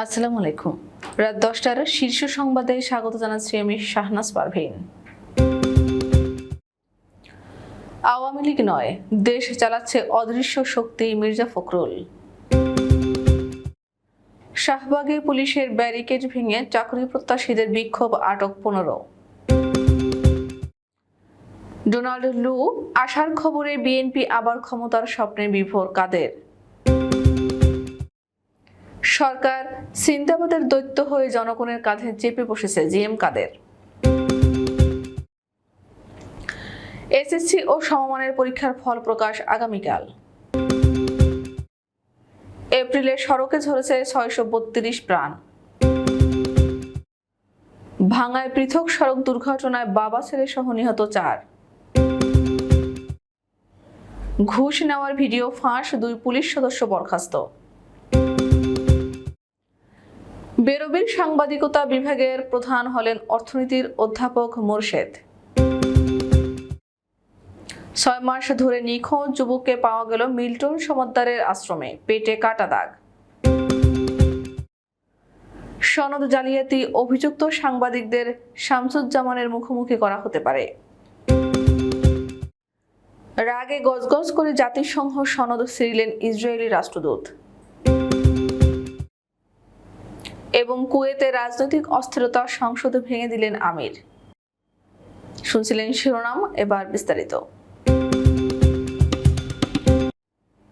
আসসালামু আলাইকুম। রাত দশটার শীর্ষ সংবাদে স্বাগত জানাচ্ছি আমি শাহনাজ পারভীন। আওয়ামী লীগ নয়, দেশ চালাচ্ছে অদৃশ্য শক্তি মির্জা ফখরুল। শাহবাগে পুলিশের ব্যারিকেড ভেঙে চাকরি প্রত্যাশীদের বিক্ষোভ আটক পনেরো। ডোনাল্ড লু আসার খবরে বিএনপি আবার ক্ষমতার স্বপ্নে বিভোর কাদের? সরকার সিন্দাবাদের দৈত্য হয়ে জনগণের কাঁধে চেপে বসেছে জিএম কাদের। এসএসসি ও সমমানের পরীক্ষার ফল প্রকাশ আগামীকাল। এপ্রিলে সড়কে ঝরেছে ছয়শো বত্রিশ প্রাণ। ভাঙায় পৃথক সড়ক দুর্ঘটনায় বাবা, ছেলে সহ নিহত চার। ঘুষ নেওয়ার ভিডিও ফাঁস, দুই পুলিশ সদস্য বরখাস্ত। বেরবির সাংবাদিকতা বিভাগের প্রধান হলেন অর্থনীতির অধ্যাপক মোরশেদ। ছয় মাস ধরে নিখোঁজ যুবককে পাওয়া গেল মিল্টন সমদ্দারের আশ্রমে, পেটে কাটা দাগ। সনদ জালিয়াতি অভিযুক্ত সাংবাদিকদের শামসুজ্জামানের মুখোমুখি করা হতে পারে। রাগে গজগজ করে জাতিসংঘ সনদ ছিঁড়লেন ইসরায়েলি রাষ্ট্রদূত। এবং কুয়েতে রাজনৈতিক অস্থিরতা সংসদে ভেঙে দিলেন আমির। শুনছিলেন শিরোনাম, এবার বিস্তারিত।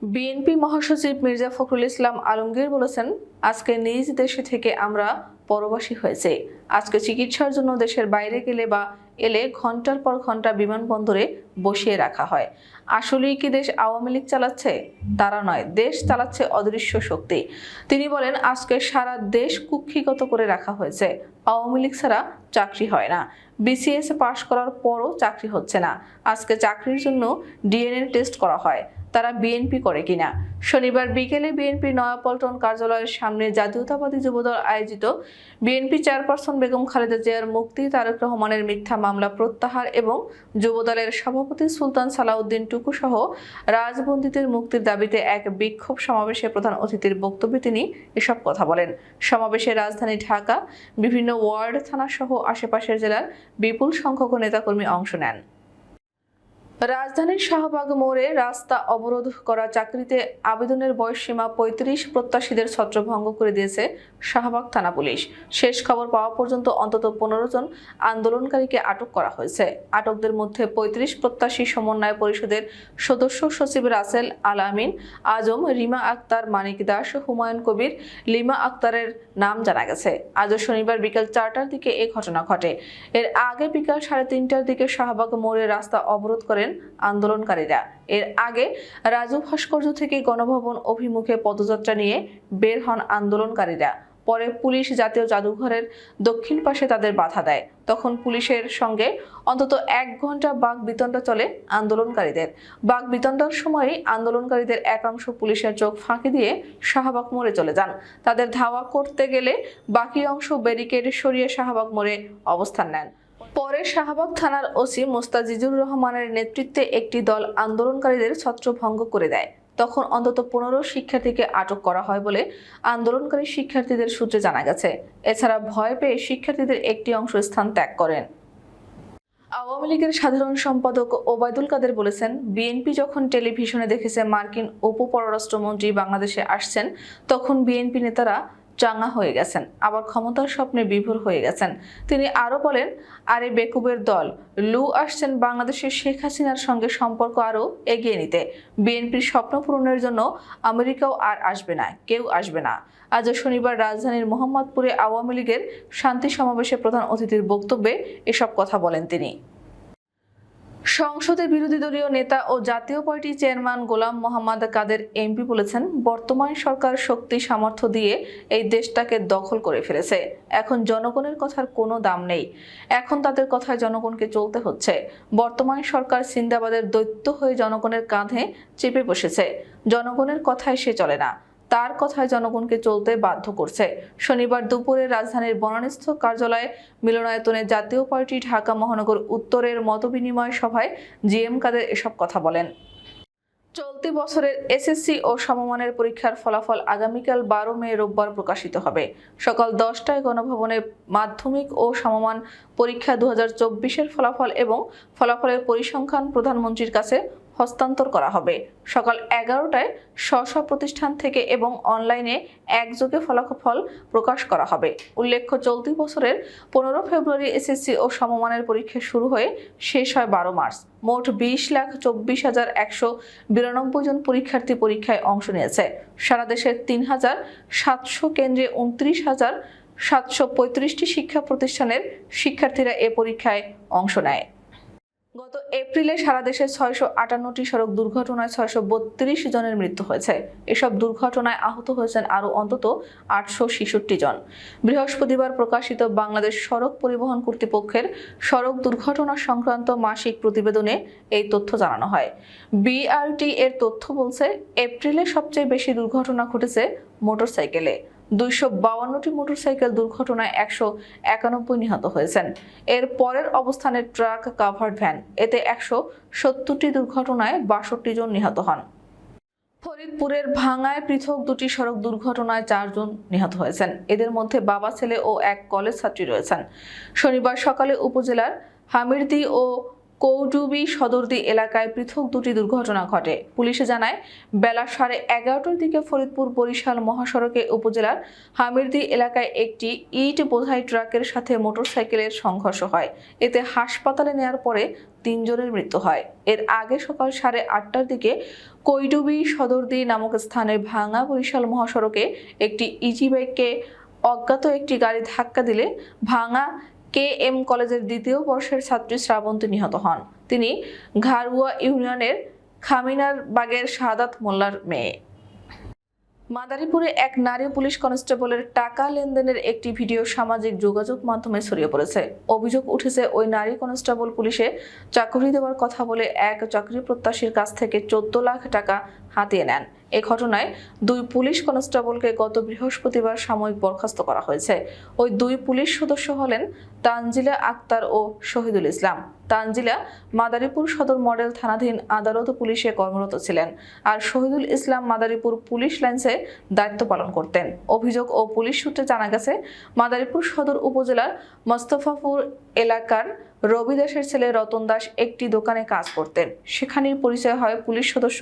বিএনপি মহাসচিব মির্জা ফখরুল ইসলাম আলমগীর বলেছেন, আজকে নিজ দেশে থেকে আমরা পরবাসী হয়েছে। আজকে চিকিৎসার জন্য দেশের বাইরে গেলে বা এলে ঘণ্টার পর ঘণ্টা বিমানবন্দরে বসিয়ে রাখা হয়। আসলেই কি দেশ আওয়ামী লীগ চালাচ্ছে? তারা নয়, দেশ চালাচ্ছে অদৃশ্য শক্তি। তিনি বলেন, আজকে সারা দেশ কুক্ষিগত করে রাখা হয়েছে। আওয়ামী লীগ ছাড়া চাকরি হয় না। বিসিএস পাশ করার পরও চাকরি হচ্ছে না। আজকে চাকরির জন্য ডিএনএ টেস্ট করা হয়। তারা বিএনপি করে কিনা? শনিবার বিকেলে বিএনপি নয়াপল্টন কার্যালয়ের সামনে জাতীয়তাবাদী যুবদল আয়োজিত বিএনপি চেয়ারপারসন বেগম খালেদা জিয়ার মুক্তি, তারেক রহমানের মিথ্যা মামলা প্রত্যাহার এবং যুবদলের সভাপতি সুলতান সালাউদ্দিন টুকু সহ রাজবন্দীদের মুক্তির দাবিতে এক বিক্ষোভ সমাবেশে প্রধান অতিথির বক্তব্যে তিনি এসব কথা বলেন। সমাবেশে রাজধানী ঢাকা, বিভিন্ন ওয়ার্ড থানা সহ আশেপাশের জেলার বিপুল সংখ্যক নেতাকর্মী অংশ নেন। রাজধানীর শাহবাগ মোড়ে রাস্তা অবরোধ করা চাকরিতে আবেদনের বয়সসীমা পঁয়ত্রিশ প্রত্যাশীদের ছত্রভঙ্গ করে দিয়েছে শাহবাগ থানা পুলিশ। শেষ খবর পাওয়া পর্যন্ত অন্তত পনেরো জন আন্দোলনকারীকে আটক করা হয়েছে। আটকদের মধ্যে পঁয়ত্রিশ প্রত্যাশী সমন্বয় পরিষদের সদস্য সচিব রাসেল আল আমিন, আজম, রিমা আক্তার, মানিক দাস, হুমায়ুন কবির, লিমা আক্তারের নাম জানা গেছে। আজও শনিবার বিকেল চারটার দিকে এ ঘটনা ঘটে। এর আগে বিকাল সাড়ে তিনটার দিকে শাহবাগ মোড়ে রাস্তা অবরোধ করেন আন্দোলনকারীরা। এর আগে রাজু ভাস্কর্য থেকে গণভবন অভিমুখে পদযাত্রা নিয়ে বের হন আন্দোলনকারীরা। পরে পুলিশ জাতীয় জাদুঘরের দক্ষিণ পাশে তাদের বাধা দেয়। তখন পুলিশের সঙ্গে অন্তত এক ঘণ্টা বাঘ বিতণ্ডা চলে আন্দোলনকারীদের। বাঘ বিতণ্ডার সময়ই আন্দোলনকারীদের একাংশ পুলিশের চোখ ফাঁকি দিয়ে শাহবাগ মোড়ে চলে যান। তাদের ধাওয়া করতে গেলে বাকি অংশ ব্যারিকেড সরিয়ে শাহবাগ মোড়ে অবস্থান নেন। পরে শাহবাগ থানার ওসি মোস্তাজিজুর রহমানের নেতৃত্বে একটি দল আন্দোলনকারীদের ছত্রভঙ্গ করে দেয়। তখন অন্তত পনেরো শিক্ষার্থীকে আটক করা হয় বলে আন্দোলনকারী শিক্ষার্থীদের সূত্রে জানা গেছে। এছাড়া ভয় পেয়ে শিক্ষার্থীদের একটি অংশ স্থান ত্যাগ করেন। আওয়ামী লীগের সাধারণ সম্পাদক ওবায়দুল কাদের বলেছেন, বিএনপি যখন টেলিভিশনে দেখেছে মার্কিন উপ পররাষ্ট্রমন্ত্রী বাংলাদেশে আসছেন, তখন বিএনপি নেতারা চাঙ্গা হয়ে গেছেন, আবার ক্ষমতার স্বপ্নে বিভোর হয়ে গেছেন। তিনি আরও বলেন, আরে বেকুবের দল, লু আসছেন বাংলাদেশের শেখ হাসিনার সঙ্গে সম্পর্ক আরও এগিয়ে নিতে। বিএনপির স্বপ্ন পূরণের জন্য আমেরিকাও আর আসবে না, কেউ আসবে না। আজ শনিবার রাজধানীর মোহাম্মদপুরে আওয়ামী লীগের শান্তি সমাবেশে প্রধান অতিথির বক্তব্যে এসব কথা বলেন তিনি। সংসদে বিরোধী দলীয় নেতা ও Jatiya party chairman Golam Mohammad Quader MP বলেছেন, বর্তমান সরকার শক্তি সামর্থ্য দিয়ে এই দেশটাকে দখল করে ফেলেছে। এখন জনগণের কথার কোনো দাম নেই। এখন তাদের কথায় জনগণকে চলতে হচ্ছে। বর্তমান সরকার সিন্দাবাদের দৈত্য হয়ে জনগণের কাঁধে চেপে বসেছে। জনগণের কথায় সে চলে না। তার কথায় জনগণকে চলতে বাধ্য করছে। শনিবার দুপুরে রাজধানীর বনানীস্থ কার্যালয়ে মিলনায়তনে জাতীয় পার্টি ঢাকা মহানগর উত্তরের মতবিনিময় সভায় জিএম কাদের এসব কথা বলেন। চলতি বছরের এসএসসি ও সমমানের পরীক্ষার ফলাফল আগামীকাল বারো মে রোববার প্রকাশিত হবে। সকাল দশটায় গণভবনে মাধ্যমিক ও সমমান পরীক্ষা দু হাজার ফলাফল এবং ফলাফলের পরিসংখ্যান প্রধানমন্ত্রীর কাছে হস্তান্তর করা হবে। সকাল এগারোটায় স্ব প্রতিষ্ঠান থেকে এবং অনলাইনে একযোগে ফলাফল প্রকাশ করা হবে। উল্লেখ্য, চলতি বছরের পনেরো ফেব্রুয়ারি এসএসসি ও সমমানের পরীক্ষা শুরু হয়ে শেষ হয় বারো মার্চ। মোট বিশ লাখ চব্বিশ হাজার একশো বিরানব্বই জন পরীক্ষার্থী পরীক্ষায় অংশ নিয়েছে। সারা দেশের তিন হাজার সাতশো কেন্দ্রে উনত্রিশ হাজার সাতশো পঁয়ত্রিশটি শিক্ষা প্রতিষ্ঠানের শিক্ষার্থীরা এ পরীক্ষায় অংশ নেয়। গত এপ্রিলে সারা দেশে ছয়শো আটান্নটি সড়ক দুর্ঘটনায় ছয়শো বত্রিশ জনের মৃত্যু হয়েছে। এসব দুর্ঘটনায় আহত হয়েছেন আরও অন্তত আটশো ছেষট্টি জন। বৃহস্পতিবার প্রকাশিত বাংলাদেশ সড়ক পরিবহন কর্তৃপক্ষের সড়ক দুর্ঘটনা সংক্রান্ত মাসিক প্রতিবেদনে এই তথ্য জানানো হয়। বিআরটি এর তথ্য বলছে, এপ্রিলে সবচেয়ে বেশি দুর্ঘটনা ঘটেছে মোটরসাইকেলে। দুইশো বাউান্নটি মোটরসাইকেল দুর্ঘটনায় একশো একানব্বই নিহত হয়েছেন। এর পরের অবস্থানে ট্রাক কাভার্ড ভ্যান, এতে একশো সত্তরটি দুর্ঘটনায় বাষট্টি জন নিহত হন। ফরিদপুরের ভাঙায় পৃথক দুটি সড়ক দুর্ঘটনায় চারজন নিহত হয়েছেন। এদের মধ্যে বাবা, ছেলে ও এক কলেজ ছাত্রী রয়েছেন। শনিবার সকালে উপজেলার হামিরদি ও কৌডুবি সদরদি এলাকায় পৃথক দুটি দুর্ঘটনা ঘটে। পুলিশে জানায়, বেলা সাড়ে এগারোটার দিকে ফরিদপুর বরিশাল মহাসড়কে উপজেলার হামিরদি এলাকায় একটি ইট বোঝাই ট্রাকের সাথে মোটরসাইকেলের সংঘর্ষ হয়। এতে হাসপাতালে নেয়ার পরে তিনজনের মৃত্যু হয়। এর আগে সকাল সাড়ে আটটার দিকে কৈডুবি সদরদি নামক স্থানে ভাঙা বরিশাল মহাসড়কে একটি ইজি বাইককে অজ্ঞাত একটি গাড়ি ধাক্কা দিলে ভাঙা কে এম কলেজের দ্বিতীয় বর্ষের ছাত্রী শ্রাবন্তী নিহত হন। তিনি ঘারুয়া ইউনিয়নের খামিনার বাগের শাহাদাত মোল্লার মেয়ে। মাদারীপুরে এক নারী পুলিশ কনস্টেবলের টাকা লেনদেনের একটি ভিডিও সামাজিক যোগাযোগ মাধ্যমে ছড়িয়ে পড়েছে। অভিযোগ উঠেছে, ওই নারী কনস্টেবল পুলিশে চাকরি দেওয়ার কথা বলে এক চাকরি প্রত্যাশীর কাছ থেকে চোদ্দ লাখ টাকা হাতিয়ে নেন। এ ঘটনায় দুই পুলিশ কনস্টেবলকে গত বৃহস্পতিবার সাময়িক বরখাস্ত করা হয়েছে। ওই দুই পুলিশ সদস্য হলেন তানজিলা আক্তার ও শহীদুল ইসলাম। তানজিলা মাদারীপুর সদর মডেল থানাধীন আদালত পুলিশে কর্মরত ছিলেন আর শহীদুল ইসলাম মাদারীপুর পুলিশ লাইন্সে দায়িত্ব পালন করতেন। অভিযোগ ও পুলিশ সূত্রে জানা গেছে, মাদারীপুর সদর উপজেলার মোস্তফাপুর এলাকার রবি দাসের ছেলে রতন দাস একটি দোকানে কাজ করতেন। সেখানেই পরিচয় হয় পুলিশ সদস্য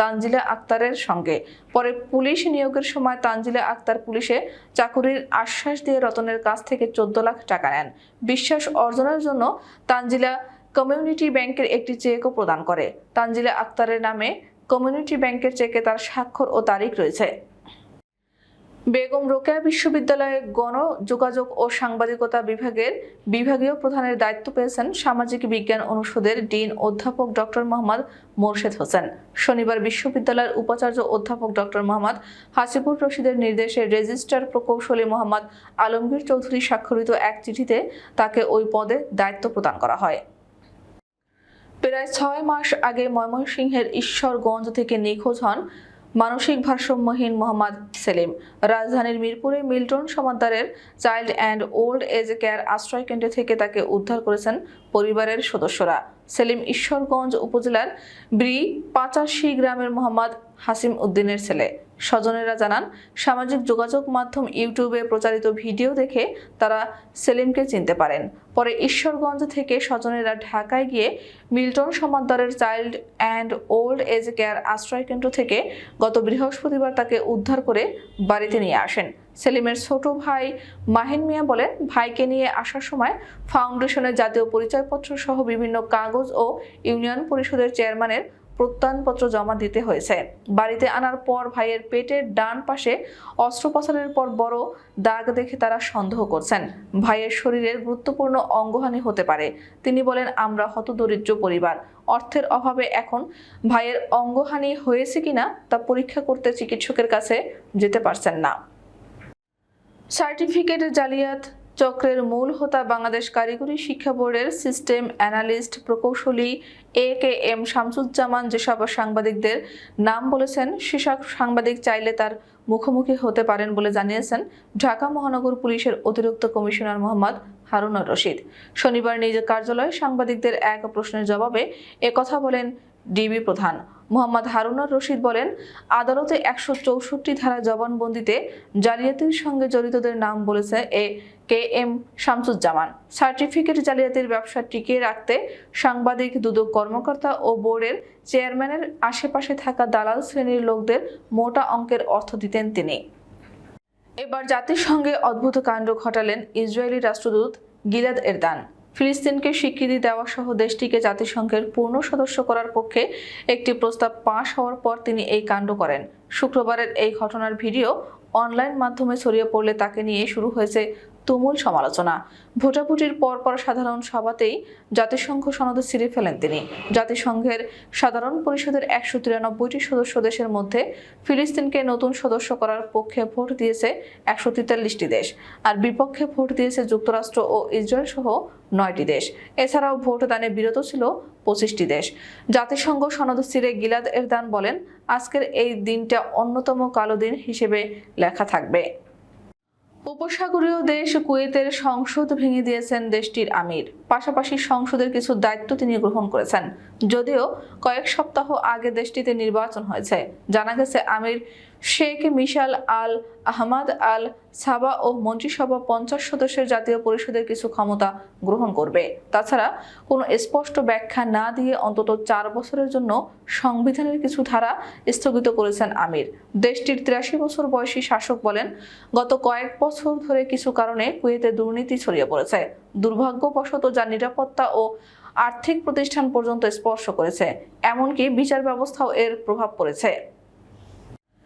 তানজিলা আক্তারের সঙ্গে। পরে পুলিশ নিয়োগের সময় তানজিলা আক্তার পুলিশে চাকুরির আশ্বাস দিয়ে রতনের কাছ থেকে চোদ্দ লাখ টাকা নেন। বিশ্বাস অর্জনের জন্য তানজিলা কমিউনিটি ব্যাংকের একটি চেকও প্রদান করে। তানজিলা আক্তারের নামে কমিউনিটি ব্যাংকের চেকে তার স্বাক্ষর ও তারিখ রয়েছে। বেগম রোকেয়া বিশ্ববিদ্যালয়ে গণযোগাযোগ ও সাংবাদিকতা বিভাগের বিভাগীয় প্রধানের দায়িত্ব পেয়েছেন সামাজিক বিজ্ঞান অনুষদের ডিন অধ্যাপক ডক্টর মোহাম্মদ মোরশেদ হোসেন। শনিবার বিশ্ববিদ্যালয়ের উপাচার্য অধ্যাপক ডক্টর মোহাম্মদ হাসিবুর রশিদের নির্দেশে রেজিস্ট্রার প্রকৌশলী মোহাম্মদ আলমগীর চৌধুরী স্বাক্ষরিত এক চিঠিতে তাকে ওই পদে দায়িত্ব প্রদান করা হয়। প্রায় ছয় মাস আগে ময়মনসিংহের ঈশ্বরগঞ্জ থেকে নিখোঁজ হন মানসিক ভারসাম্যহীন মোহাম্মদ সেলিম। রাজধানীর মিরপুরে Milton সমাদ্দারের child and old age care আশ্রয়কেন্দ্র থেকে তাকে উদ্ধার করেছেন পরিবারের সদস্যরা। সেলিম ঈশ্বরগঞ্জ উপজেলার ব্রি পাঁচাশি গ্রামের মোহাম্মদ হাসিম উদ্দিনের ছেলে। স্বজনেরা জানান, সামাজিক যোগাযোগ মাধ্যম ইউটিউবে প্রচারিত ভিডিও দেখে তারা সেলিমকে চিনতে পারেন। পরে ঈশ্বরগঞ্জ থেকে স্বজনেরা ঢাকায় গিয়ে Milton সমাদ্দারের child and old age care আশ্রয়কেন্দ্র থেকে গত বৃহস্পতিবার তাকে উদ্ধার করে বাড়িতে নিয়ে আসেন। সেলিমের ছোট ভাই মাহিন মিয়া বলেন, ভাইকে নিয়ে আসার সময় ফাউন্ডেশনের জাতীয় পরিচয়পত্র সহ বিভিন্ন কাগজ ও ইউনিয়ন পরিষদের চেয়ারম্যানের প্রত্যয়নপত্র জমা দিতে হয়েছে। বাড়িতে আনার পর ভাইয়ের পেটের ডান পাশে অস্ত্রোপচারের পর বড় দাগ দেখে তারা সন্দেহ করছেন। ভাইয়ের শরীরের গুরুত্বপূর্ণ অঙ্গহানি হতে পারে। তিনি বলেন, আমরা হতদরিদ্র পরিবার। অর্থের অভাবে এখন ভাইয়ের অঙ্গহানি হয়েছে কিনা তা পরীক্ষা করতে চিকিৎসকের কাছে যেতে পারছেন না। সার্টিফিকেট জালিয়াত চক্রের মূল হোতা বাংলাদেশ কারিগরি শিক্ষা বোর্ডের সিস্টেম অ্যানালিস্ট প্রকৌশলী এ কে এম শামসুজ্জামান যেসব সাংবাদিকদের নাম বলেছেন, সেসব সাংবাদিক চাইলে তার মুখোমুখি হতে পারেন বলে জানিয়েছেন ঢাকা মহানগর পুলিশের অতিরিক্ত কমিশনার মোহাম্মদ হারুনুর রশিদ। শনিবার নিজ কার্যালয়ে সাংবাদিকদের এক প্রশ্নের জবাবে একথা বলেন ডিবি প্রধান। মোহাম্মদ হারুনার রশিদ বলেন, আদালতে একশো চৌষট্টি ধারা জবানবন্দিতে জালিয়াতির সঙ্গে জড়িতদের নাম বলেছে A K M Shamsuzzaman. Certificate জালিয়াতির ব্যবসা টিকিয়ে রাখতে সাংবাদিক, দুদক কর্মকর্তা ও বোর্ডের চেয়ারম্যানের আশেপাশে থাকা দালাল শ্রেণির লোকদের মোটা অঙ্কের অর্থ দিতেন তিনি। এবার জাতিসংঘে অদ্ভুত কাণ্ড ঘটালেন ইসরায়েলি রাষ্ট্রদূত গিলাদ এরদান। ফিলিস্তিনকে স্বীকৃতি দেওয়া সহ দেশটিকে জাতিসংঘের পূর্ণ সদস্য করার পক্ষে একটি প্রস্তাব পাশ হওয়ার পর তিনি এই কাণ্ড করেন। শুক্রবারের এই ঘটনার ভিডিও অনলাইন মাধ্যমে ছড়িয়ে পড়লে তাকে নিয়ে শুরু হয়েছে তুমুল সমালোচনা। ভোটাভুটির পরপর সাধারণ সভাতেই জাতিসংঘ সনদ ছিঁড়ে ফেলেন তিনি। জাতিসংঘের সাধারণ পরিষদের একশো তিরানব্বইটি সদস্য দেশের মধ্যে ফিলিস্তিনকে নতুন সদস্য করার পক্ষে ভোট দিয়েছে একশো তেতাল্লিশটি দেশ, আর বিপক্ষে ভোট দিয়েছে যুক্তরাষ্ট্র ও ইসরায়েল সহ নয়টি দেশ। এছাড়াও ভোট দানে বিরত ছিল পঁচিশটি দেশ। জাতিসংঘ সনদ ছিঁড়ে গিলাদ এরদান বলেন, আজকের এই দিনটা অন্যতম কালো দিন হিসেবে লেখা থাকবে। উপসাগরীয় দেশ কুয়েতের সংসদ ভেঙে দিয়েছেন দেশটির আমির। পাশাপাশি সংসদের কিছু দায়িত্ব তিনি গ্রহণ করেছেন। যদিও কয়েক সপ্তাহ আগে দেশটিতে নির্বাচন হয়েছে। জানা গেছে, আমির শেখ মিশাল আল আহমাদ আল সাবা ও মন্ত্রিসভা পঞ্চাশ সদস্যের জাতীয় পরিষদের কিছু ক্ষমতা গ্রহণ করবে। তাছাড়া কোনো স্পষ্ট ব্যাখ্যা না দিয়ে অন্তত চার বছরের জন্য সংবিধানের কিছু ধারা স্থগিত করেছেন আমির। দেশটির তিরাশি বছর বয়সী শাসক বলেন, গত কয়েক বছর ধরে কিছু কারণে কুয়েতে দুর্নীতি ছড়িয়ে পড়েছে। দুর্ভাগ্যবশত যা নিরাপত্তা ও আর্থিক প্রতিষ্ঠান পর্যন্ত স্পর্শ করেছে। এমনকি বিচার ব্যবস্থাও এর প্রভাব পড়েছে।